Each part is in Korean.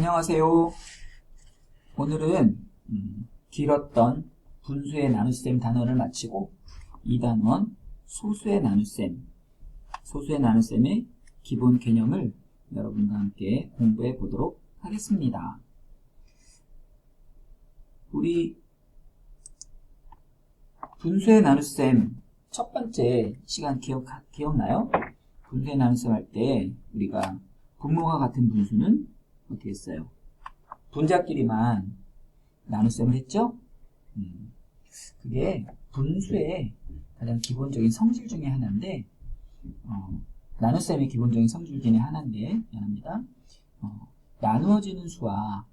안녕하세요. 오늘은 음, 길었던 분수의 나눗셈 단원을 마치고 2단원 소수의 나눗셈, 소수의 나눗셈의 기본 개념을 여러분과 함께 공부해 보도록 하겠습니다. 우리 분수의 나눗셈 첫 번째 시간 기억, 기억나요? 분수의 나눗셈 할 때 우리가 분모가 같은 분수는 어떻게 했어요? 분자끼리만 나눗셈을 했죠? 음, 그게 분수의 가장 기본적인 성질 중에 하나인데 어, 나눗셈의 기본적인 성질 중에 하나인데 미안합니다. 어, 나누어지는 수와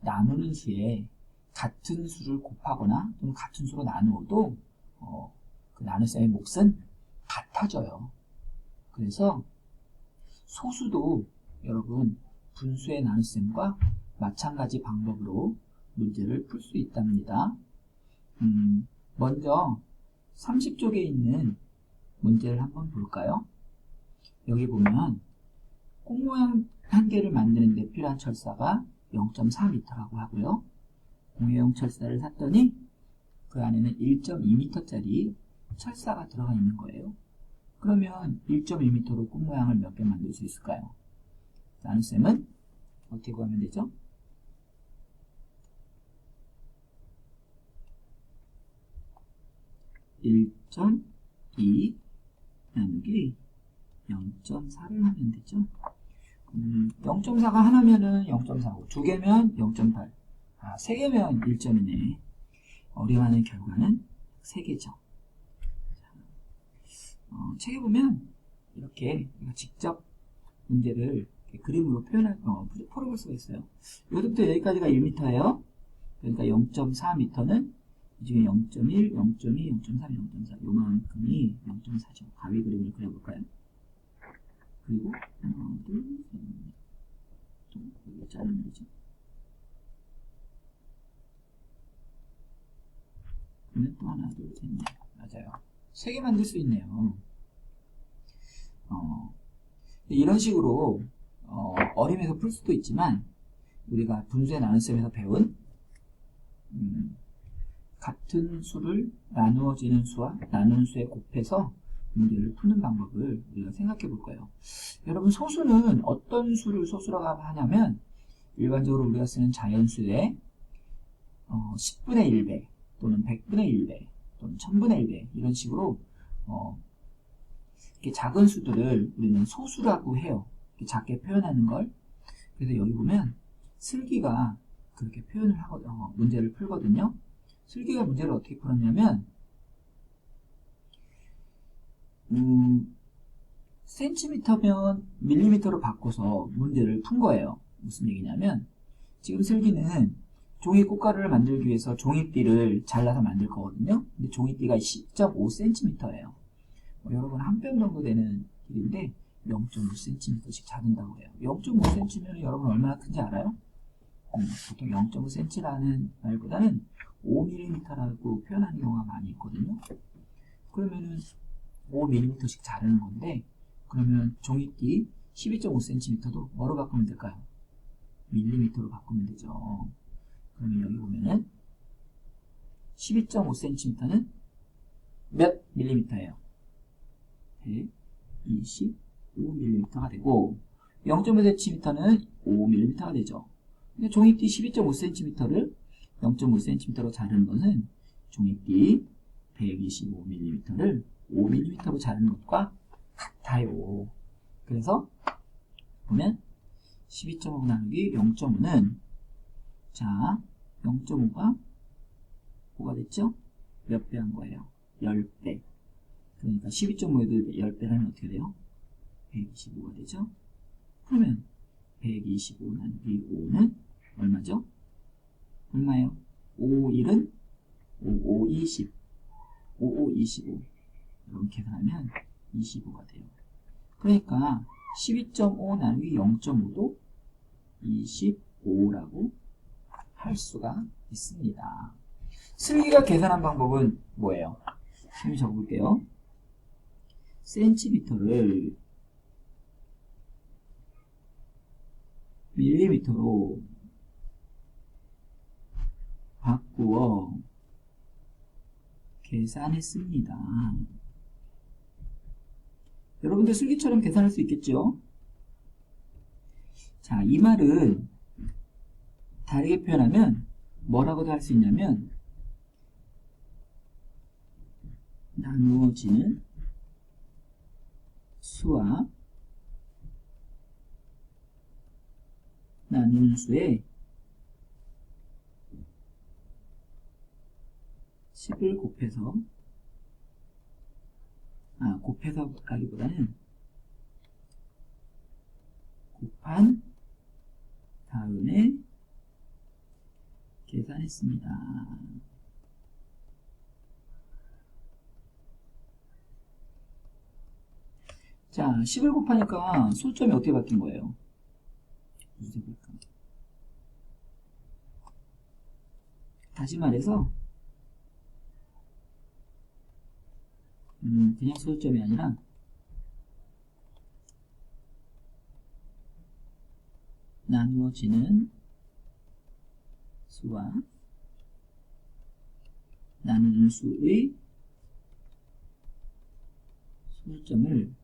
나누는 수에 같은 수를 곱하거나 또는 같은 수로 나누어도 어, 그 나눗셈의 몫은 같아져요. 그래서 소수도 여러분 분수의 나눗셈과 마찬가지 방법으로 문제를 풀 수 있답니다. 음, 먼저 30쪽에 있는 문제를 한번 볼까요? 여기 보면 꽃 모양 한 개를 만드는 데 필요한 철사가 0.4m라고 하고요. 공예용 철사를 샀더니 그 안에는 1.2m짜리 철사가 들어가 있는 거예요. 그러면 1.2m로 꽃 모양을 몇 개 만들 수 있을까요? 나눗셈은 어떻게 구하면 되죠? 1.2 나누기 0.4를 하면 되죠. 음, 0.4가 하나면은 0.45, 두 개면 0.8, 아, 세 개면 1점이네. 어려워하는 결과는 세 개죠. 어, 책에 보면 이렇게 직접 문제를 그림으로 표현할, 어, 풀어볼 수가 있어요. 여기부터 여기까지가 1m예요. 그러니까 0.4m는 이 중에 0.1, 0.2, 0.3, 0.4 요만큼이 0.4죠. 가위 그림을 그려볼까요? 그리고 하나, 둘, 셋, 넷, 또 여기 자르면 되죠. 그러면 또 하나, 둘, 셋, 넷. 맞아요. 세 개 만들 수 있네요. 어, 이런 식으로 어, 어림에서 풀 수도 있지만 우리가 분수의 나눗셈에서 배운 음, 같은 수를 나누어지는 수와 나누는 수에 곱해서 문제를 푸는 방법을 우리가 생각해 볼 거예요. 여러분 소수는 어떤 수를 소수라고 하냐면 일반적으로 우리가 쓰는 자연수의 어, 10분의 1배 또는 100분의 1배 또는 1000분의 1배 이런 식으로 어, 이렇게 작은 수들을 우리는 소수라고 해요. 작게 표현하는 걸. 그래서 여기 보면 슬기가 그렇게 표현을 하고 어, 문제를 풀거든요. 슬기가 문제를 어떻게 풀었냐면 음, 센티미터면 밀리미터로 바꿔서 문제를 푼 거예요. 무슨 얘기냐면 지금 슬기는 종이 꽃가루를 만들기 위해서 종이띠를 잘라서 만들 거거든요. 근데 종이띠가 10.5cm예요. 뭐 여러분 한 뼘 정도 되는 길인데 0.5cm씩 자른다고 해요. 0.5cm면 여러분 얼마나 큰지 알아요? 음, 보통 0.5cm라는 말보다는 5mm라고 표현하는 경우가 많이 있거든요. 그러면은 5mm씩 자르는 건데 그러면 종이띠 12.5cm도 뭐로 바꾸면 될까요? 밀리미터로 바꾸면 되죠. 그러면 여기 보면은 12.5cm는 몇 밀리미터예요? 125mm가 되고 0.5cm는 5mm가 되죠. 종이띠 12.5cm를 0.5cm로 자르는 것은 종이띠 125mm를 5mm로 자르는 것과 같아요. 그래서 보면 12.5 나누기 0.5는 자 0.5가 5가 됐죠? 몇 배 한 거예요? 10배. 그러니까 12.5에도 10배 하면 어떻게 돼요? 125가 되죠? 그러면 125 나누기 5는 얼마죠? 얼마예요? 5, 1은 5, 5, 20. 5, 5, 25. 이렇게 계산하면 25가 돼요. 그러니까 12.5 나누기 0.5도 25라고 할 수가 있습니다. 슬기가 계산한 방법은 뭐예요? 선생님이 적어볼게요. 센티미터를 밀리미터로 바꾸어 계산했습니다. 여러분들 슬기처럼 계산할 수 있겠죠? 자, 이 말은 다르게 표현하면 뭐라고도 할 수 있냐면 나누어지는 수와 나누는 수의 10을 곱해서 아 곱해서 가기보다는 곱한 다음에 계산했습니다. 자, 10을 곱하니까 소점이 어떻게 바뀐 거예요? 볼까? 다시 말해서 음, 그냥 소점이 아니라 나누어지는 수와 나누는 수의 소점을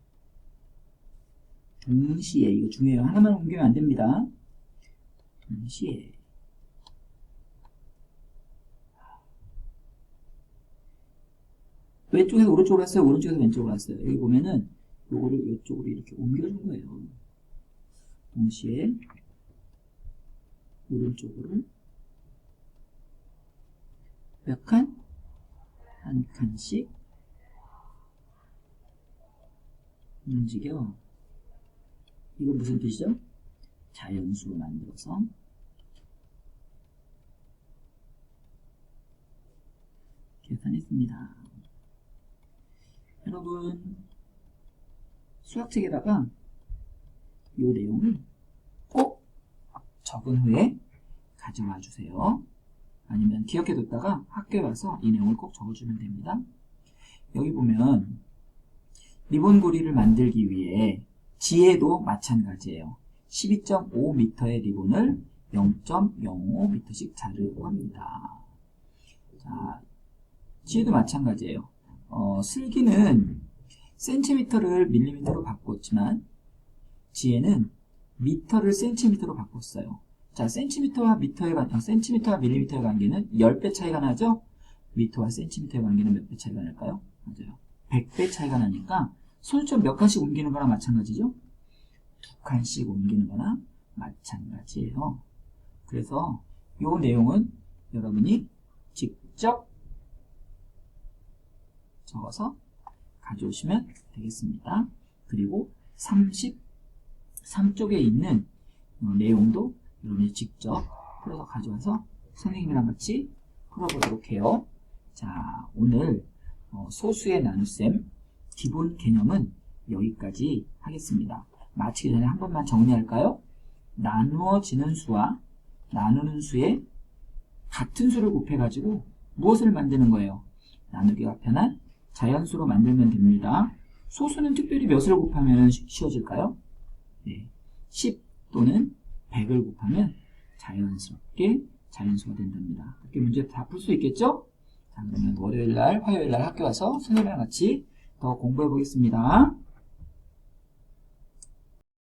동시에 이거 중요해요. 하나만 옮기면 안 됩니다. 동시에 왼쪽에서 오른쪽으로 했어요. 오른쪽에서 왼쪽으로 했어요. 여기 보면은 요거를 이쪽으로 이렇게 옮겨준 거예요. 동시에 오른쪽으로 몇 칸? 한 칸씩 움직여. 이거 무슨 뜻이죠? 자연수로 만들어서 계산했습니다. 여러분 수학책에다가 이 내용을 꼭 적은 후에 가져와 주세요. 아니면 기억해뒀다가 학교에 와서 이 내용을 꼭 적어주면 됩니다. 여기 보면 리본 고리를 만들기 위해 지혜도 마찬가지예요. 12.5m의 리본을 0.05m씩 자르고 합니다. 자, 지혜도 마찬가지예요. 어, 슬기는 센티미터를 밀리미터로 바꿨지만 지혜는 미터를 센티미터로 바꿨어요. 자, 센티미터와 미터의 관, 아, 센티미터와 밀리미터의 관계는 10배 차이가 나죠? 미터와 센티미터의 관계는 몇 배 차이가 날까요? 맞아요. 100배 차이가 나니까 소유점 몇 칸씩 옮기는 거나 마찬가지죠? 두 칸씩 옮기는 거나 마찬가지예요. 그래서 이 내용은 여러분이 직접 적어서 가져오시면 되겠습니다. 그리고 33쪽에 있는 어, 내용도 여러분이 직접 풀어서 가져와서 선생님이랑 같이 풀어보도록 해요. 자, 오늘 어, 소수의 나눗셈 기본 개념은 여기까지 하겠습니다. 마치기 전에 한 번만 정리할까요? 나누어지는 수와 나누는 수에 같은 수를 곱해가지고 무엇을 만드는 거예요? 나누기가 편한 자연수로 만들면 됩니다. 소수는 특별히 몇을 곱하면 쉬워질까요? 네, 10 또는 100을 곱하면 자연스럽게 자연수가 된답니다. 이렇게 문제 다 풀 수 있겠죠? 자, 그러면 월요일날, 화요일날 학교 와서 선생님이랑 같이 더 공부해 보겠습니다.